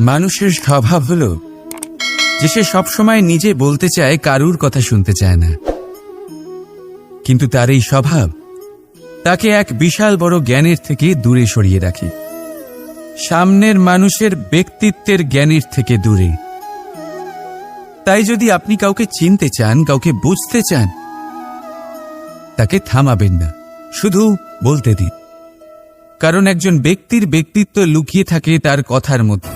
মানুষের স্বভাব হলো যে সে সবসময় নিজে বলতে চায়, কারুর কথা শুনতে চায় না। কিন্তু তার এই স্বভাব তাকে এক বিশাল বড় জ্ঞানের থেকে দূরে সরিয়ে রাখে। সামনের মানুষের ব্যক্তিত্বের জ্ঞানের থেকে দূরে। তাই যদি আপনি কাউকে চিনতে চান, কাউকে বুঝতে চান, তাকে থামাবেন না। শুধু বলতে দিন। কারণ একজন ব্যক্তির ব্যক্তিত্ব লুকিয়ে থাকে তার কথার মধ্যে,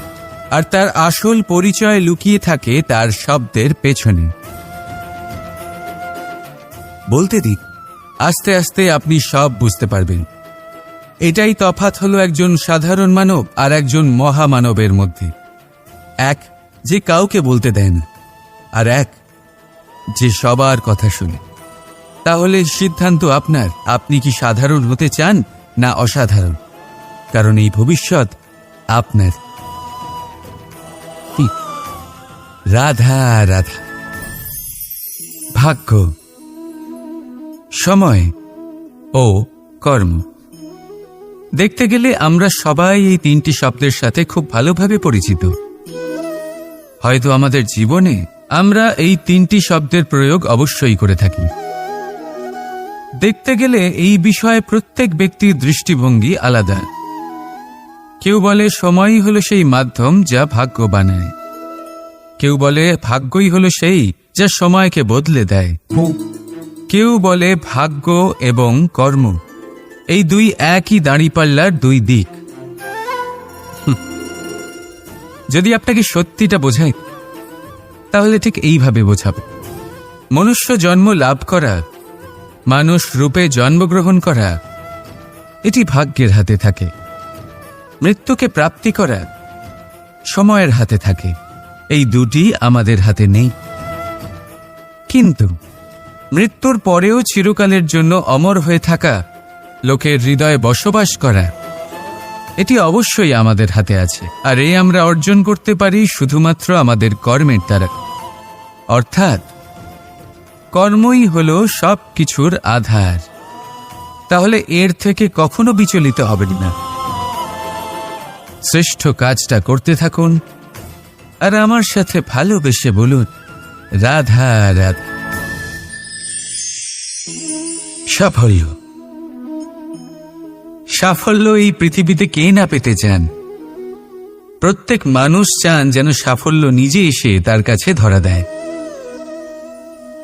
আর তার আসল পরিচয় লুকিয়ে থাকে তার শব্দের পেছনে। বলতে দিন, আস্তে আস্তে আপনি সব বুঝতে পারবেন। এটাই তফাৎ হলো একজন সাধারণ মানব আর একজন মহামানবের মধ্যে। এক, যে কাউকে বলতে দেয় না। আর এক, যে সবার কথা শুনে। তাহলে সিদ্ধান্ত আপনার। আপনি কি সাধারণ হতে চান না অসাধারণ? কারণ এই ভবিষ্যৎ আপনার? রাধা রাধা। ভাগ্য। সময় ও কর্ম। দেখতে গেলে আমরা সবাই এই তিনটি শব্দের সাথে খুব ভালোভাবে পরিচিত। হয়তো আমাদের জীবনে আমরা এই তিনটি শব্দের প্রয়োগ অবশ্যই করে থাকি। দেখতে গেলে এই বিষয়ে প্রত্যেক ব্যক্তির দৃষ্টিভঙ্গি আলাদা। কেউ বলে, সময়ই হলো সেই মাধ্যম যা ভাগ্য বানায়। কেউ বলে, ভাগ্যই হলো সেই যা সময়কে বদলে দেয়। কেউ বলে, ভাগ্য এবং কর্ম। এই দুই একই দাঁড়িপাল্লার দুই দিক। যদি আপনাকে সত্যিটা বোঝায় তাহলে ঠিক এইভাবে বোঝাবে। মনুষ্য জন্ম লাভ করা, মানুষ রূপে জন্মগ্রহণ করা, এটি ভাগ্যের হাতে থাকে। মৃত্যুকে প্রাপ্তি করা সময়ের হাতে থাকে। এই দুটি আমাদের হাতে নেই। কিন্তু মৃত্যুর পরেও চিরকালের জন্য অমর হয়ে থাকা, লোকের হৃদয়ে বসবাস করা, এটি অবশ্যই আমাদের হাতে আছে। আর এই আমরা অর্জন করতে পারি শুধুমাত্র আমাদের কর্মের দ্বারা। অর্থাৎ কর্মই হল সব কিছুর আধার। তাহলে এর থেকে কখনো বিচলিত হবেন না। শ্রেষ্ঠ কাজটা করতে থাকুন আর আমার সাথে ভালোবেসে বলুন, রাধা রাধা। সাফল্য। সাফল্য এই পৃথিবীতে কে না পেতে চান? প্রত্যেক মানুষ চান যেন সাফল্য নিজে এসে তার কাছে ধরা দেয়।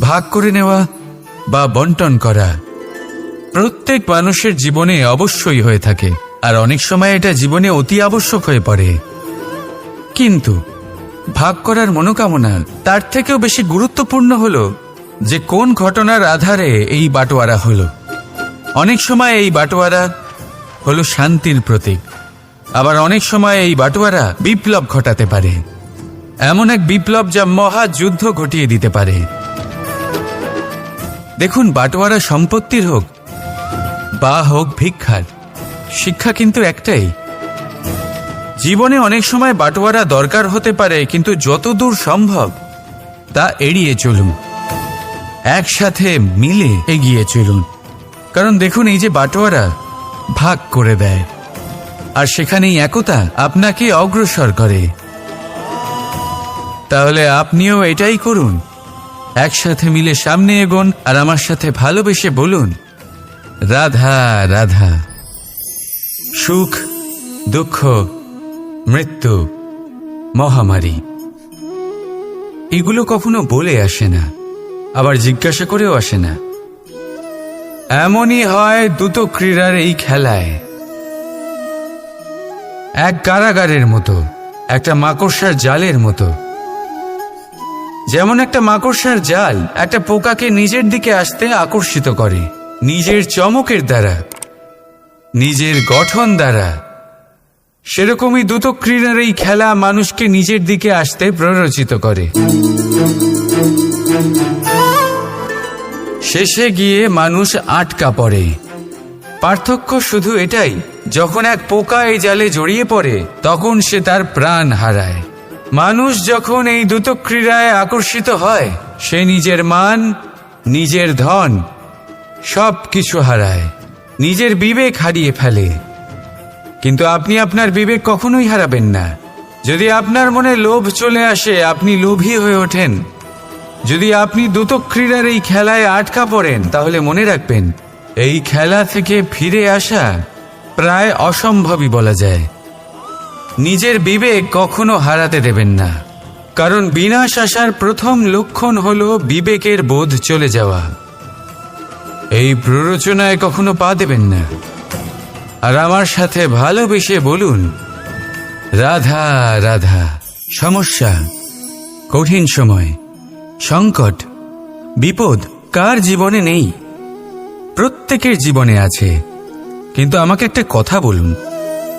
ভাগ করে নেওয়া বা বন্টন করা প্রত্যেক মানুষের জীবনে অবশ্যই হয়ে থাকে, আর অনেক সময় এটা জীবনে অতি আবশ্যক হয়ে পড়ে। কিন্তু ভাগ করার মনোকামনা তার থেকেও বেশি গুরুত্বপূর্ণ হল যে কোন ঘটনার আধারে এই বাটোয়ারা হলো। অনেক সময় এই বাটোয়ারা হলো শান্তির প্রতীক, আবার অনেক সময় এই বাটোয়ারা বিপ্লব ঘটাতে পারে। এমন এক বিপ্লব যা মহা যুদ্ধ ঘটিয়ে দিতে পারে। দেখুন, বাটোয়ারা সম্পত্তির হোক, বা হোক ভিক্ষার, শিক্ষা কিন্তু একটাই। জীবনে অনেক সময় বাটোয়ারা দরকার হতে পারে, কিন্তু যতদূর সম্ভব তা এড়িয়ে চলুন। একসাথে মিলে এগিয়ে চলুন। কারণ দেখুন, এই যে বাটোয়ারা ভাগ করে দেয়, আর সেখানেই একতা আপনাকে অগ্রসর করে। তাহলে আপনিও এটাই করুন। একসাথে মিলে সামনে এগোন আর আমার সাথে ভালোবেসে বলুন, রাধা রাধা। সুখ, দুঃখ, মৃত্যু, মহামারী। এগুলো কখনো বলে আসে না, আবার জিজ্ঞাসা করেও আসে না। এমনই হয় দ্রুত ক্রীড়ার এই খেলায়। এক কারাগারের মতো, একটা মাকড়সার জালের মতো। যেমন একটা মাকড়সার জাল একটা পোকাকে নিজের দিকে আসতে আকর্ষিত করে, নিজের চমকের দ্বারা, নিজের গঠন দ্বারা। সেরকমই দ্রুত ক্রীড়ার এই খেলা মানুষকে নিজের দিকে আসতে প্ররোচিত করে। শেষে গিয়ে মানুষ আটকা পড়ে। পার্থক্য শুধু এটাই, যখন এক পোকা এই জালে জড়িয়ে পড়ে, তখন সে তার প্রাণ হারায়। মানুষ যখন এই দ্রুত ক্রীড়ায় আকর্ষিত হয়, সে নিজের মান, নিজের ধন সব কিছু হারায়। নিজের বিবেক হারিয়ে ফেলে। কিন্তু আপনি আপনার বিবেক কখনোই হারাবেন না। যদি আপনার মনে লোভ চলে আসে, আপনি লোভী হয়ে ওঠেন। যদি আপনি দ্রুত ক্রীড়ার এই খেলায় আটকা পড়েন, তাহলে মনে রাখবেন, এই খেলা থেকে ফিরে আসা প্রায় অসম্ভবই বলা যায়। নিজের বিবেক কখনো হারাতে দেবেন না। কারণ বিনাশ আসার প্রথম লক্ষণ হল বিবেকের বোধ চলে যাওয়া। এই প্ররোচনায় কখনো পা দেবেন না। আর আমার সাথে ভালোবেসে বলুন, রাধা রাধা, সমস্যা, কঠিন সময়, সংকট, বিপদ কার জীবনে নেই? প্রত্যেকের জীবনে আছে। কিন্তু আমাকে একটা কথা বলুন।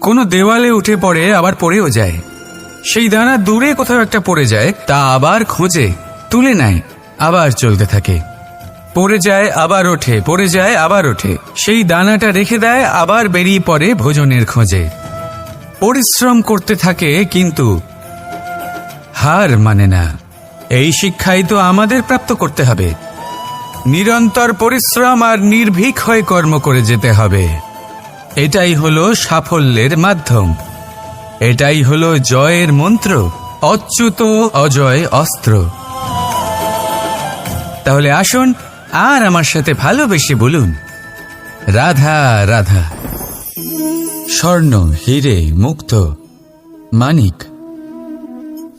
কোনো দেওয়ালে উঠে পড়ে, আবার পড়েও যায়। সেই দানা দূরে কোথাও একটা পড়ে যায়, তা আবার খোঁজে, তুলে নেয়, আবার চলতে থাকে। পড়ে যায়, আবার ওঠে, পড়ে যায়, আবার ওঠে। সেই দানাটা রেখে দেয়, আবার বেরিয়ে পড়ে ভোজনের খোঁজে। পরিশ্রম করতে থাকে, কিন্তু হার মানে না। এই শিক্ষাই তো আমাদের প্রাপ্ত করতে হবে। নিরন্তর পরিশ্রম আর নির্ভীক হয়ে কর্ম করে যেতে হবে। এটাই হলো সাফল্যের মাধ্যম। এটাই হলো জয়ের মন্ত্র, অচ্যুত অজয় অস্ত্র। তাহলে আসুন আর আমার সাথে ভালোবেসে বলুন, রাধা রাধা। স্বর্ণ, হিরে, মুক্ত, মানিক।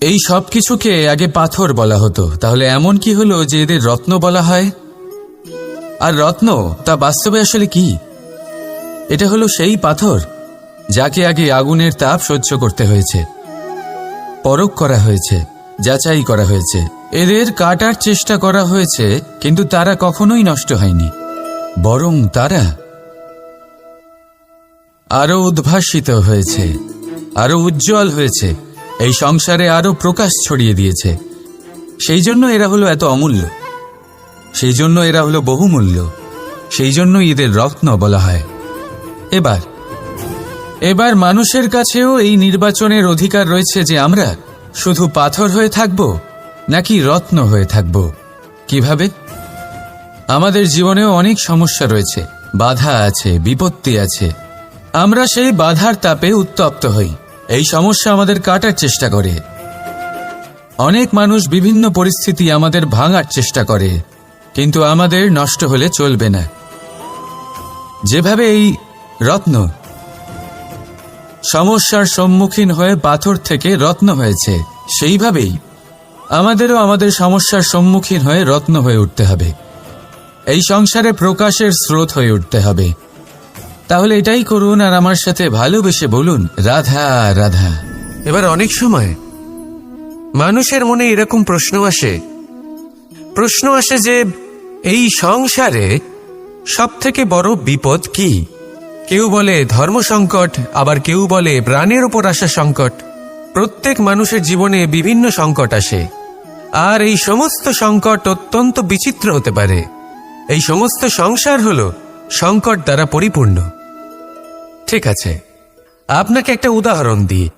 এই সব কিছুকে আগে পাথর বলা হতো। তাহলে এমন কি হলো যে এদের রত্ন বলা হয়? আর রত্ন তা বাস্তবে আসলে কি? এটা হলো সেই পাথর যাকে আগে আগুনের তাপ সহ্য করতে হয়েছে, পরখ করা হয়েছে, যাচাই করা হয়েছে। এদের কাটার চেষ্টা করা হয়েছে, কিন্তু তারা কখনোই নষ্ট হয়নি, বরং তারা আরও উদ্ভাসিত হয়েছে, আরও উজ্জ্বল হয়েছে, এই সংসারে আরও প্রকাশ ছড়িয়ে দিয়েছে। সেই জন্য এরা হলো এত অমূল্য। সেই জন্য এরা হলো বহুমূল্য। সেই জন্য এদের রত্ন বলা হয়। এবার। এবার মানুষের কাছেও এই নির্বাচনের অধিকার রয়েছে যে আমরা শুধু পাথর হয়ে থাকব নাকি রত্ন হয়ে থাকব। কীভাবে? আমাদের জীবনেও অনেক সমস্যা রয়েছে, বাধা আছে, বিপত্তি আছে। আমরা সেই বাধার তাপে উত্তপ্ত হই, এই সমস্যা আমাদের কাটার চেষ্টা করে। অনেক মানুষ বিভিন্ন পরিস্থিতি আমাদের ভাঙার চেষ্টা করে, কিন্তু আমাদের নষ্ট হলে চলবে না। যেভাবে এই রত্ন। সমস্যার সম্মুখীন হয়ে পাথর থেকে রত্ন হয়েছে। সেইভাবেই আমাদেরও আমাদের সমস্যার সম্মুখীন হয়ে রত্ন হয়ে উঠতে হবে। এই সংসারে প্রকাশের স্রোত হয়ে উঠতে হবে। তাহলে এটাই করুন আর আমার সাথে ভালোবেসে বলুন, রাধা রাধা। এবার অনেক সময় মানুষের মনে এরকম প্রশ্ন আসে। প্রশ্ন আসে যে, এই সংসারে সব থেকে বড় বিপদ কি? কেউ বলে ধর্ম সংকট, আবার কেউ বলে প্রাণের উপর আসা সংকট। প্রত্যেক মানুষের জীবনে বিভিন্ন সংকট আসে। আর এই সমস্ত সংকট অত্যন্ত বিচিত্র হতে পারে। এই সমস্ত সংসার হল সংকট দ্বারা পরিপূর্ণ। ঠিক আছে, আপনাকে একটা উদাহরণ দিই।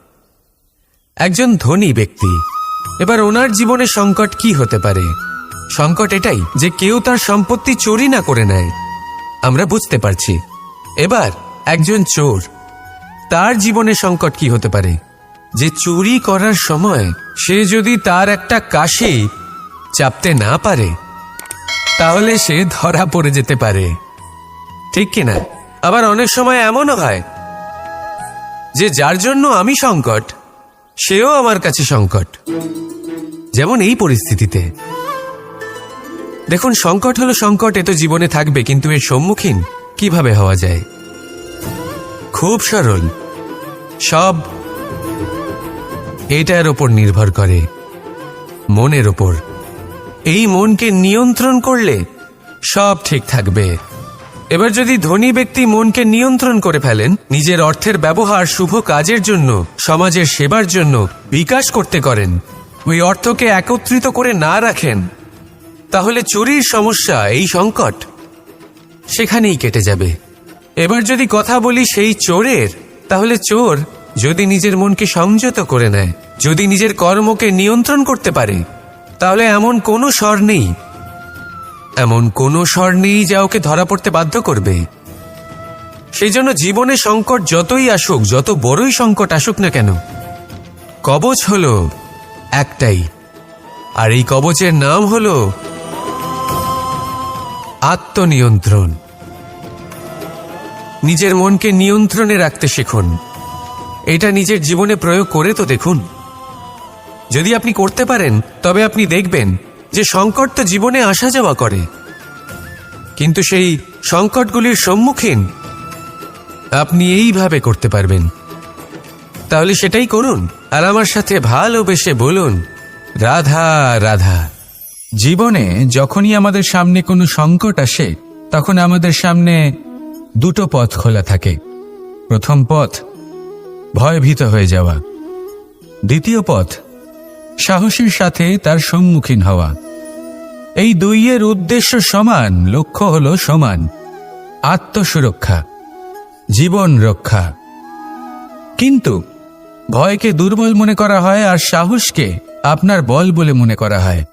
একজন ধনী ব্যক্তি, এবার ওনার জীবনে সংকট কি হতে পারে? সংকট এটাই যে কেউ তার সম্পত্তি চুরি না করে নেয়। আমরা বুঝতে পারছি। এবার একজন চোর। তার জীবনে সংকট কি হতে পারে? যে চুরি করার সময় সে যদি তার একটা কাশি চাপতে না পারে, তাহলে সে ধরা পড়ে যেতে পারে। ঠিক কিনা আবার অনেক সময় এমনও হয় যে যার জন্য আমি সংকট, সেও আমার কাছে সংকট। যেমন এই পরিস্থিতিতে। দেখুন, সংকট হলো সংকট, এ তো জীবনে থাকবে, কিন্তু এর সম্মুখীন কীভাবে হওয়া যায়? খুব সরল। সব এটার ওপর নির্ভর করে, মনের ওপর এই মনকে নিয়ন্ত্রণ করলে সব ঠিক থাকবে। এবার যদি ধনী ব্যক্তি মনকে নিয়ন্ত্রণ করে ফেলেন, নিজের অর্থের ব্যবহার শুভ কাজের জন্য, সমাজের সেবার জন্য বিকাশ করতে করেন, ওই অর্থকে একত্রিত করে না রাখেন, তাহলে চুরির সমস্যা, এই সংকট সেখানেই কেটে যাবে। এবার যদি কথা বলি সেই চোরের, তাহলে চোর যদি নিজের মনকে সংযত করে নেয়, যদি নিজের কর্মকে নিয়ন্ত্রণ করতে পারে, তাহলে এমন কোনো স্বর নেই। এমন কোনো স্বর নেই যা ওকে ধরা পড়তে বাধ্য করবে। সেই জন্য জীবনে সংকট যতই আসুক, যত বড়ই সংকট আসুক না কেন, কবচ হলো একটাই। আর এই কবচের নাম হল আত্মনিয়ন্ত্রণ। নিজের মনকে নিয়ন্ত্রণে রাখতে শিখুন। এটা নিজের জীবনে প্রয়োগ করে তো দেখুন। যদি আপনি করতে পারেন, তবে আপনি দেখবেন যে সংকট তো জীবনে আসা যাওয়া করে। কিন্তু সেই সংকটগুলির সম্মুখীন আপনি এইভাবে করতে পারবেন। তাহলে সেটাই করুন আর আমার সাথে ভালোবেসে বলুন, রাধা রাধা। জীবনে যখনই আমাদের সামনে কোনো সংকট আসে, তখন আমাদের সামনে দুটো পথ খোলা থাকে। প্রথম পথ, ভয়ভীত হয়ে যাওয়া। দ্বিতীয় পথ, সাহসীর সাথে তার সম্মুখীন হওয়া। এই দুইয়ের উদ্দেশ্য সমান, লক্ষ্য হল সমান। আত্মসুরক্ষা, জীবন রক্ষা। কিন্তু, ভয়কে দুর্বল মনে করা হয় আর সাহসকে আপনার বল বলে মনে করা হয়।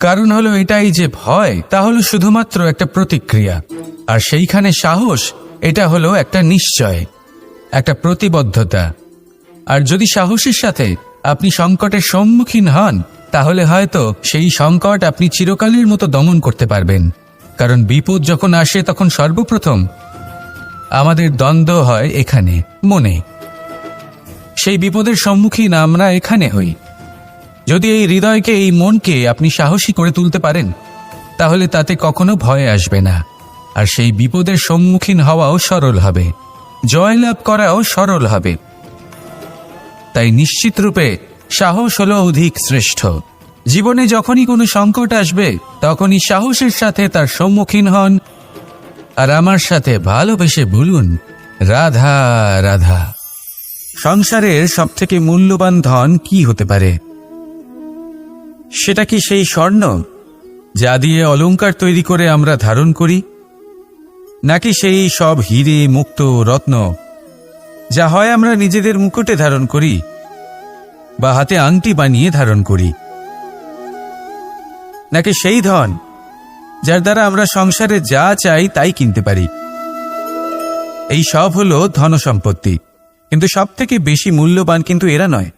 কারণ হলো এটাই যে ভয়, তা হলো শুধুমাত্র একটা প্রতিক্রিয়া। আর সেইখানে সাহস এটা হলো একটা নিশ্চয়, একটা প্রতিবদ্ধতা। আর যদি সাহসের সাথে আপনি সংকটের সম্মুখীন হন, তাহলে হয়তো সেই সংকট আপনি চিরকালের মতো দমন করতে পারবেন। কারণ বিপদ যখন আসে, তখন সর্বপ্রথম আমাদের দ্বন্দ্ব হয় এখানে, মনে। সেই বিপদের সম্মুখীন আমরা এখানে হই। যদি এই হৃদয়কে, এই মনকে আপনি সাহসী করে তুলতে পারেন, তাহলে তাতে কখনো ভয় আসবে না। আর সেই বিপদের সম্মুখীন হওয়াও সরল হবে। জয়লাভ করাও সরল হবে। তাই নিশ্চিত রূপে সাহস হলো অধিক শ্রেষ্ঠ। জীবনে যখনই কোনো সংকট আসবে, তখনই সাহসের সাথে তার সম্মুখীন হন। আর আমার সাথে ভালোবেসে বলুন, রাধা রাধা। সংসারের সবথেকে মূল্যবান ধন কি হতে পারে? সেটা কি সেই স্বর্ণ, যা দিয়ে অলঙ্কার তৈরি করে আমরা ধারণ করি? নাকি সেই সব হিরে, মুক্ত, রত্ন, যা হয় আমরা নিজেদের মুকুটে ধারণ করি বা হাতে আংটি বানিয়ে ধারণ করি? নাকি সেই ধন, যার দ্বারা আমরা সংসারে যা চাই তাই কিনতে পারি? এই সব হলো ধন সম্পত্তি কিন্তু সব থেকে বেশি মূল্যবান কিন্তু এরা নয়।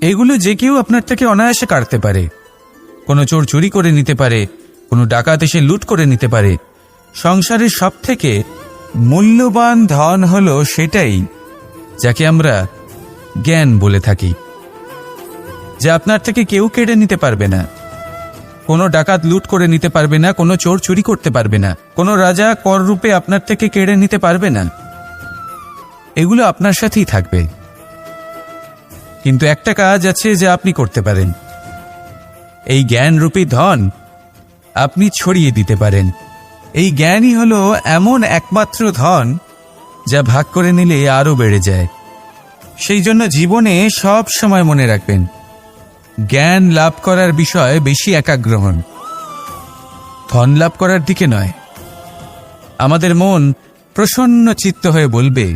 এগুলো যে কেউ আপনার থেকে অনায়াসে কাটতে পারে। কোনো চোর চুরি করে নিতে পারে, কোনো ডাকাত এসে লুট করে নিতে পারে। সংসারের সব থেকে মূল্যবান ধন হল সেটাই, যাকে আমরা জ্ঞান বলে থাকি, যা আপনার থেকে কেউ কেড়ে নিতে পারবে না। কোনো ডাকাত লুট করে নিতে পারবে না, কোনো চোর চুরি করতে পারবে না, কোনো রাজা কর রূপে আপনার থেকে কেড়ে নিতে পারবে না। এগুলো আপনার সাথেই থাকবে। কিন্তু একটা কাজ আছে যা আপনি করতে পারেন। এই জ্ঞানরূপী ধন আপনি ছড়িয়ে দিতে পারেন। এই জ্ঞানই হলো এমন একমাত্র ধন যা ভাগ করে নিলে আরও বেড়ে যায়। সেই জন্য জীবনে সব সময় মনে রাখবেন, জ্ঞান লাভ করার বিষয়ে বেশি একাগ্রহণ ধন লাভ করার দিকে নয়, আমাদের মন প্রসন্ন চিত্ত হয়ে বলবে,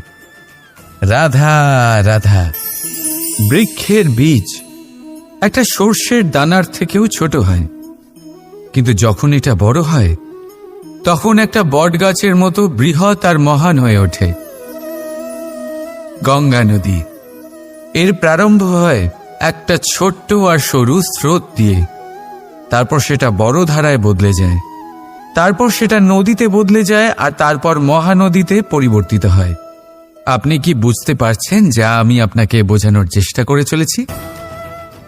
রাধা রাধা, বৃক্ষের বীজ একটা সর্ষের দানার থেকেও ছোট হয়, কিন্তু যখন এটা বড় হয় তখন একটা বটগাছের মতো বৃহৎ আর মহান হয়ে ওঠে। গঙ্গা নদী। এর প্রারম্ভ হয় একটা ছোট্ট আর সরু স্রোত দিয়ে। তারপর সেটা বড় ধারায় বদলে যায়। তারপর সেটা নদীতে বদলে যায় আর তারপর মহানদীতে পরিবর্তিত হয়। আপনি কি বুঝতে পারছেন যা আমি আপনাকে বোঝানোর চেষ্টা করে চলেছি?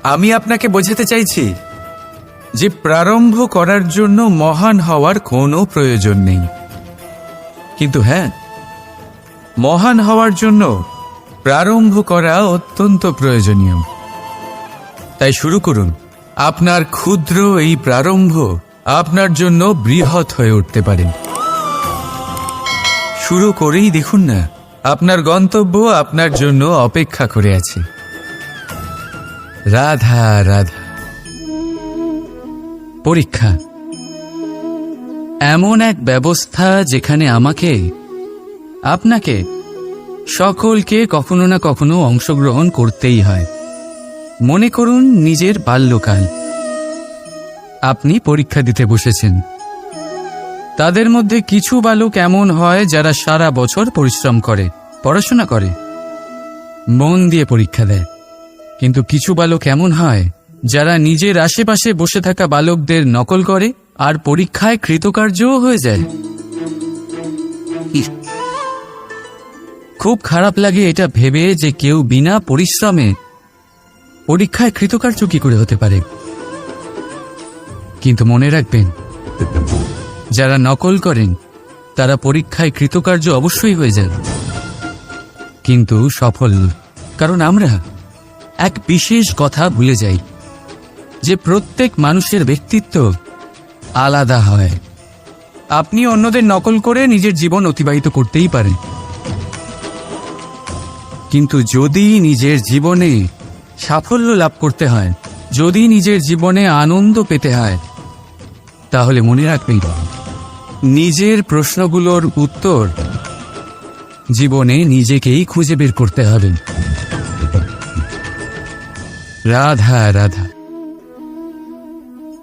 আমি আপনাকে বোঝাতে চাইছি যে প্রারম্ভ করার জন্য মহান হওয়ার কোনো প্রয়োজন নেই। কিন্তু হ্যাঁ মহান হওয়ার জন্য প্রারম্ভ করা অত্যন্ত প্রয়োজনীয়। তাই শুরু করুন। আপনার ক্ষুদ্র এই প্রারম্ভ আপনার জন্য বৃহৎ হয়ে উঠতে পারে। শুরু করেই দেখুন না, আপনার গন্তব্য আপনার জন্য অপেক্ষা করে আছে। রাধা রাধা। পরীক্ষা। এমন এক ব্যবস্থা যেখানে আমাকে, আপনাকে, সকলকে কখনো না কখনো অংশগ্রহণ করতেই হয়। মনে করুন নিজের বাল্যকাল। আপনি পরীক্ষা দিতে বসেছেন। তাদের মধ্যে কিছু বালক এমন হয় যারা সারা বছর পরিশ্রম করে, পড়াশোনা করে, মন দিয়ে পরীক্ষা দেয়। কিন্তু কিছু বালক এমন হয় যারা নিজের আশেপাশে বসে থাকা বালকদের নকল করে আর পরীক্ষায় কৃতকার্যও হয়ে যায়। খুব খারাপ লাগে এটা ভেবে যে কেউ বিনা পরিশ্রমে পরীক্ষায় কৃতকার্য কি করে হতে পারে। কিন্তু মনে রাখবেন, যারা নকল করেন, তারা পরীক্ষায় কৃতকার্য অবশ্যই হয়ে যান কিন্তু সফল, কারণ আমরা এক বিশেষ কথা ভুলে যাই। যে প্রত্যেক মানুষের ব্যক্তিত্ব আলাদা হয়। আপনি অন্যদের নকল করে নিজের জীবন অতিবাহিত করতেই পারেন। কিন্তু যদি নিজের জীবনে সাফল্য লাভ করতে হয়, যদি নিজের জীবনে আনন্দ পেতে হয়, তাহলে মনে রাখবেন, নিজের প্রশ্নগুলোর উত্তর জীবনে নিজেকেই খুঁজে বের করতে হবে। রাধা রাধা।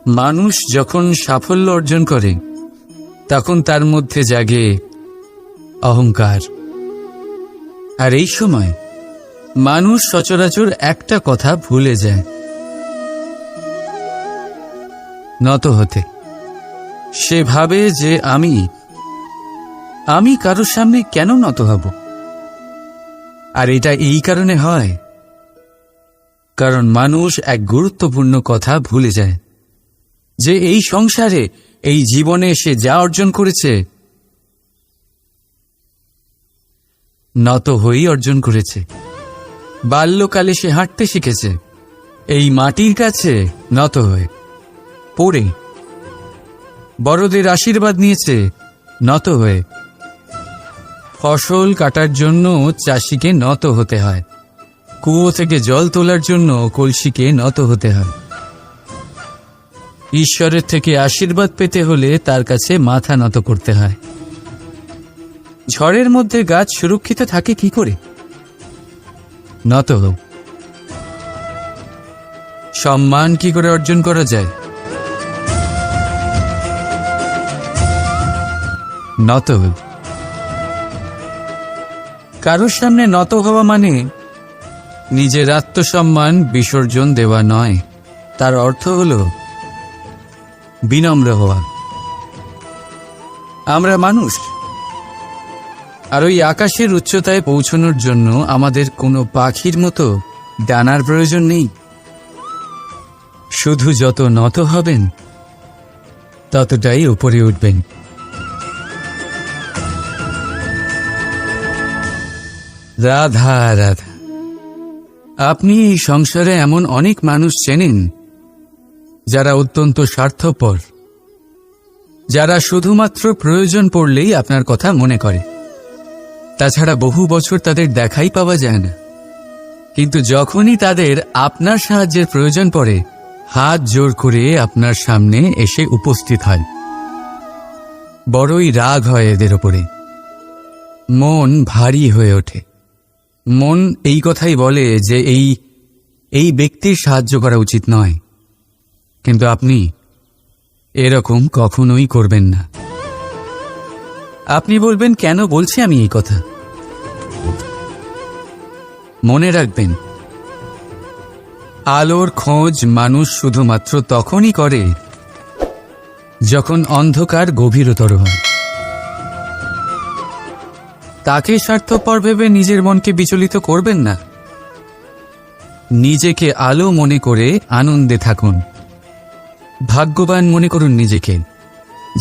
মানুষ যখন সাফল্য অর্জন করে, তখন তার মধ্যে জাগে অহংকার। আর এই সময় মানুষ সচরাচর একটা কথা ভুলে যায়। নত হতে। সে ভাবে যে আমি আমি কারোর সামনে কেন নত হব? আর এটা এই কারণে হয়, কারণ মানুষ এক গুরুত্বপূর্ণ কথা ভুলে যায়। যে এই সংসারে এই জীবনে সে যা অর্জন করেছে, নত হয়েই অর্জন করেছে। বাল্যকালে সে হাঁটতে শিখেছে। এই মাটির কাছে নত হয়ে পড়ে। বড়দের আশীর্বাদ নিয়েছে, নত হয়ে। ফসল কাটার জন্য চাষিকে নত হতে হয়। কুয়ো থেকে জল তোলার জন্য কলসিকে নত হতে হয়। ঈশ্বরের থেকে আশীর্বাদ পেতে হলে তার কাছে মাথা নত করতে হয়। ঝড়ের মধ্যে গাছ সুরক্ষিত থাকে কি করে? নত সম্মান কি করে অর্জন করা যায়? নত কারোর সামনে নত হওয়া মানে নিজের আত্মসম্মান বিসর্জন দেওয়া নয়। তার অর্থ হল বিনম্র হওয়া। আমরা মানুষ। আর ওই আকাশের উচ্চতায় পৌঁছানোর জন্য আমাদের কোনো পাখির মতো ডানার প্রয়োজন নেই। শুধু যত নত হবেন, ততটাই উপরে উঠবেন। রাধা রাধা। আপনি এই সংসারে এমন অনেক মানুষ চেনেন যারা অত্যন্ত স্বার্থপর, যারা শুধুমাত্র প্রয়োজন পড়লেই আপনার কথা মনে করে। তাছাড়া বহু বছর তাদের দেখাই পাওয়া যায় না। কিন্তু যখনই তাদের আপনার সাহায্যের প্রয়োজন পড়ে, হাত জোর করে আপনার সামনে এসে উপস্থিত হয়। বড়ই রাগ হয় এদের ওপরে। মন ভারী হয়ে ওঠে। মন এই কথাই বলে যে এই এই ব্যক্তির সাহায্য করা উচিত নয়। কিন্তু আপনি এরকম কখনোই করবেন না। আপনি বলবেন, কেন বলছি আমি এই কথা? মনে রাখবেন, আলোর খোঁজ মানুষ শুধুমাত্র তখনই করে যখন অন্ধকার গভীরতর হয়। তাকে স্বার্থপর ভেবে নিজের মনকে বিচলিত করবেন না। নিজেকে আলো মনে করে আনন্দে থাকুন। ভাগ্যবান মনে করুন নিজেকে,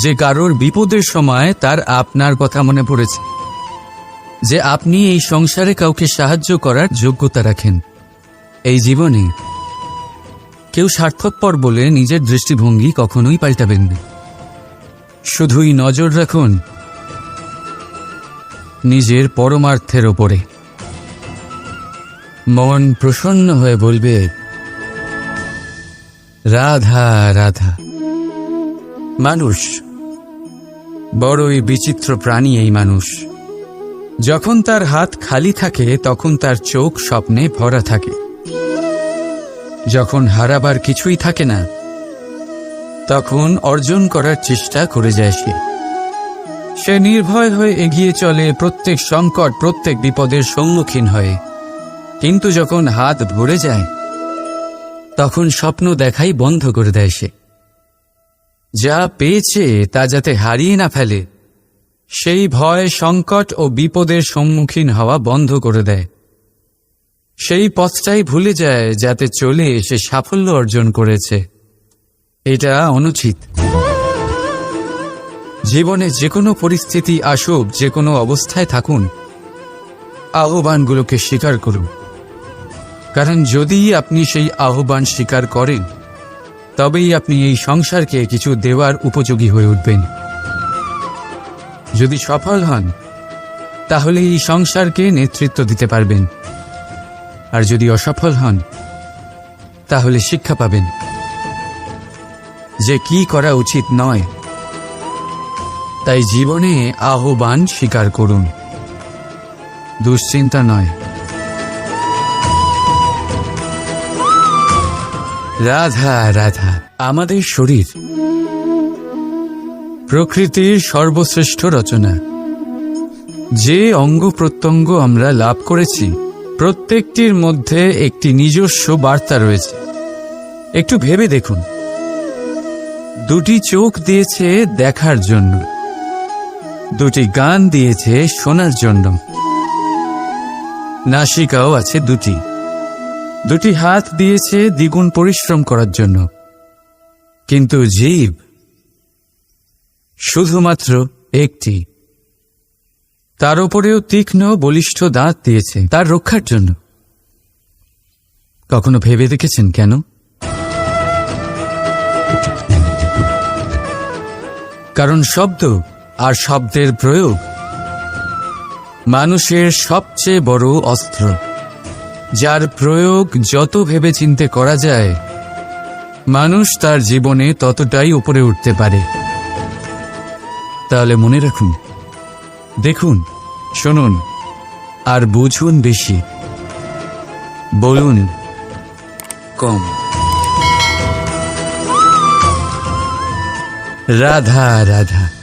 যে কারোর বিপদের সময় তার আপনার কথা মনে পড়েছে, যে আপনি এই সংসারে কাউকে সাহায্য করার যোগ্যতা রাখেন। এই জীবনে কেউ স্বার্থপর বলে নিজের দৃষ্টিভঙ্গি কখনোই পাল্টাবেন না। শুধুই নজর রাখুন নিজের পরমার্থের ওপরে। মন প্রসন্ন হয়ে বলবে রাধা রাধা। মানুষ, বড়ই বিচিত্র প্রাণী এই মানুষ। যখন তার হাত খালি থাকে, তখন তার চোখ স্বপ্নে ভরা থাকে। যখন হারাবার কিছুই থাকে না, তখন অর্জন করার চেষ্টা করে যায় সে। সে নির্ভয় হয়ে এগিয়ে চলে, প্রত্যেক সংকট, প্রত্যেক বিপদের সম্মুখীন হয়ে। কিন্তু যখন হাত ভরে যায় তখন স্বপ্ন দেখাই বন্ধ করে দেয় সে। যা পেয়েছে তা যাতে হারিয়ে না ফেলে, সেই ভয়, সংকট ও বিপদের সম্মুখীন হওয়া বন্ধ করে দেয়। সেই পথটাই ভুলে যায় যাতে চলে সে সাফল্য অর্জন করেছে। এটা অনুচিত। জীবনে যে কোনো পরিস্থিতি আসুক, যে কোনো অবস্থায় থাকুন। আহ্বানগুলোকে স্বীকার করুন। কারণ যদি আপনি সেই আহ্বান স্বীকার করেন, তবেই আপনি এই সংসারকে কিছু দেওয়ার উপযোগী হয়ে উঠবেন। যদি সফল হন, তাহলে এই সংসারকে নেতৃত্ব দিতে পারবেন। আর যদি অসফল হন, তাহলে শিক্ষা পাবেন। যে কি করা উচিত নয়, তাই জীবনে আহ্বান স্বীকার করুন। দুশ্চিন্তা নয়। রাধা রাধা। আমাদের শরীর। প্রকৃতির সর্বশ্রেষ্ঠ রচনা। যে অঙ্গ প্রত্যঙ্গ আমরা লাভ করেছি, প্রত্যেকটির মধ্যে একটি নিজস্ব বার্তা রয়েছে। একটু ভেবে দেখুন। দুটি চোখ দিয়েছে দেখার জন্য। দুটি গান দিয়েছে শোনার জন্য। নাসিকাও আছে দুটি। দুটি হাত দিয়েছে দ্বিগুণ পরিশ্রম করার জন্য। কিন্তু জীব শুধুমাত্র একটি। তার উপরেও তীক্ষ্ণ, বলিষ্ঠ দাঁত দিয়েছে তার রক্ষার জন্য। কখনো ভেবে দেখেছেন কেন? কারণ শব্দ আর শব্দের প্রয়োগ মানুষের সবচেয়ে বড় অস্ত্র। যার প্রয়োগ যত ভেবে চিনতে করা যায়, মানুষ তার জীবনে ততটাই উপরে উঠতে পারে। তাহলে মনে রাখুন, দেখুন, শুনুন, আর বুঝুন বেশি। বলুন, কম। রাধা রাধা।